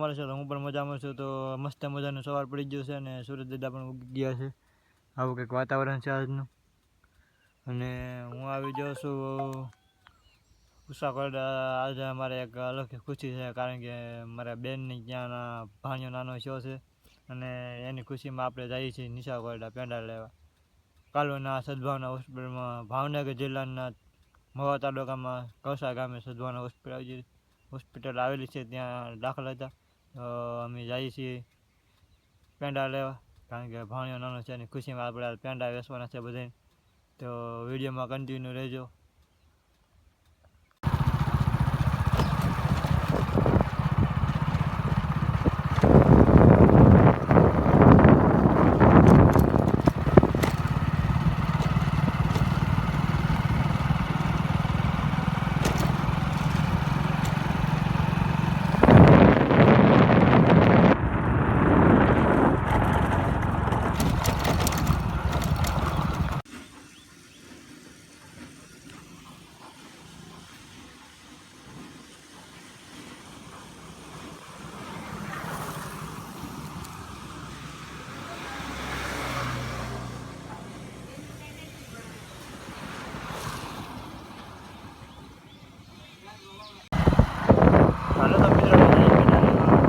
અમારે છે હું પણ મજામાં છું, તો મસ્ત મજાનો સવાર પડી ગયો છે અને સુરત દાદા પણ ઉગી ગયા છે. આવું કંઈક વાતાવરણ છે આજનું. અને હું આવી જાઉં છું ઉષાકોટ આજે અમારે એક અલગ ખુશી છે, કારણ કે મારા બેનની ત્યાં ભાણિયો નાનો શો છે અને એની ખુશીમાં આપણે જઈએ છીએ નિશા કોરડા પેંડા લેવા. કાલોના સદભાવના હોસ્પિટલમાં, ભાવનગર જિલ્લાના મવા તાલુકામાં કૌસા ગામે સદભાવના હોસ્પિટલ હોસ્પિટલ આવેલી છે, ત્યાં દાખલ હતા. અમે જઈએ છીએ પેંડા લેવા. કારણ કે ભાણિયો નાનો છે અને ખુશીમાં આપણે પેંડા વેચવાના છે બધાને તો વિડીયોમાં કન્ટિન્યુ રહેજો હાલો તો મિત્રો આપણે જઈએ પેંડા લેવા.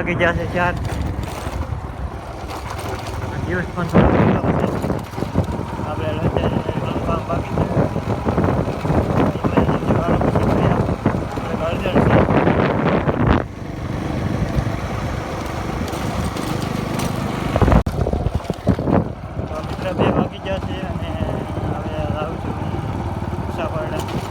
વાગી જશે ચાર દિવસ પણ. આપણે બાકી. બે વાગી જશે અને હવે આવું છું મુસાફર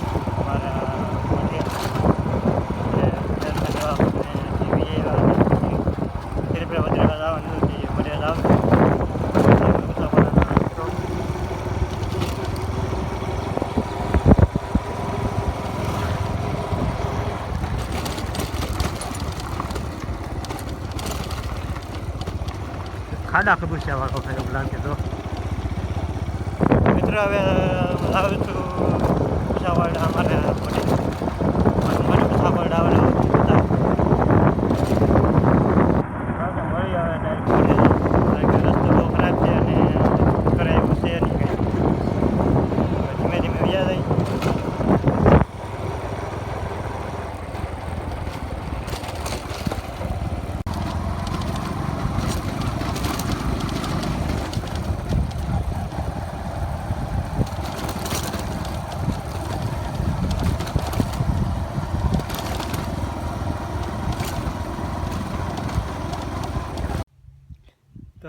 ખાડા ખબર છે વાળો ખાય એવું લાગે તો મિત્ર, હવે આવું છું મુસાફર અમારે મને મુસાફર આવે મળી આવે ડાયરેક્ટ રસ્તો બહુ ખરાબ છે અને કરે એવું છે નહીં કંઈ ધીમે ધીમે વ્યા જાય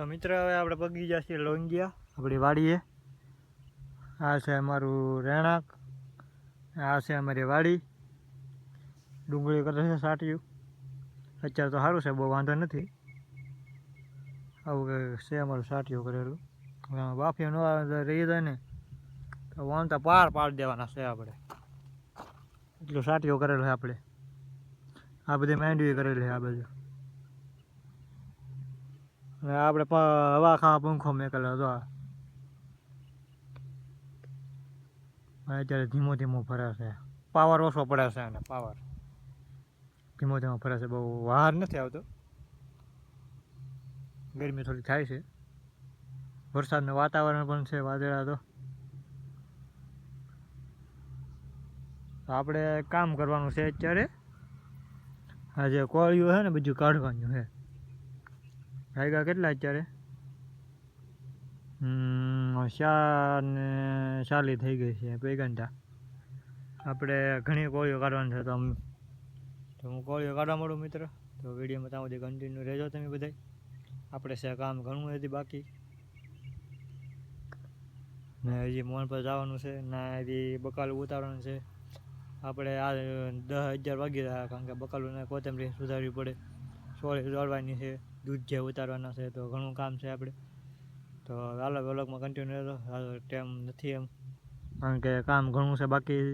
તો મિત્ર, હવે આપણે ગયા છીએ લોંગિયા. આપણી વાડીએ. આ છે અમારું રહેણાંક. આ છે અમારી વાડી. ડુંગળી કરે છે સાટિયું. અત્યારે તો સારું છે, બહુ વાંધો નથી. આવું છે અમારું સાટિયું કરેલું. બાફી ન આવે રહી જાય ને. તો વાંધા પાર પાડી દેવાના છે આપણે. એટલું સાટીઓ કરેલું છે આપણે. આ બધી માંડવી કરેલી છે આ બધું હવે આપણે હવા ખાવા પંખો મેકેલો હતો અત્યારે ધીમો ધીમો ફરે પાવર ઓછો પડે છે અને પાવર ધીમો ધીમો ફરે બહુ વાર નથી આવતો. ગરમી થોડી થાય છે. વરસાદનું વાતાવરણ પણ છે વાદળા તો. આપણે કામ કરવાનું છે અત્યારે. આ જે કોળિયું છે ને બધું કાઢવાનું છે. વાગ્યા કેટલા અત્યારે ચાર ને ચાલી થઈ ગઈ છે બે ઘંટા આપણે ઘણી કોળીઓ કાઢવાની છે તો આમ તો હું કોળીઓ કાઢવા મળું મિત્ર તો વિડીયોમાં ત્યાં સુધી કન્ટિન્યુ રહેજો તમે બધા આપણે છે કામ ઘણું હતી બાકી ને હજી મોન પર જવાનું છે ના હજી બકાલું ઉતારવાનું છે આપણે આ દસ અગિયાર વાગી રહ્યા કારણ કે બકાલું કોથમરી સુધારવી પડે સોળી સુધારવાની છે દૂધ જે ઉતારવાના છે તો ઘણું કામ છે આપણે તો હાલો, વ્લોગમાં કન્ટિન્યુ રહેતો હાલો ટાઈમ નથી એમ. કારણ કે કામ ઘણું છે બાકી.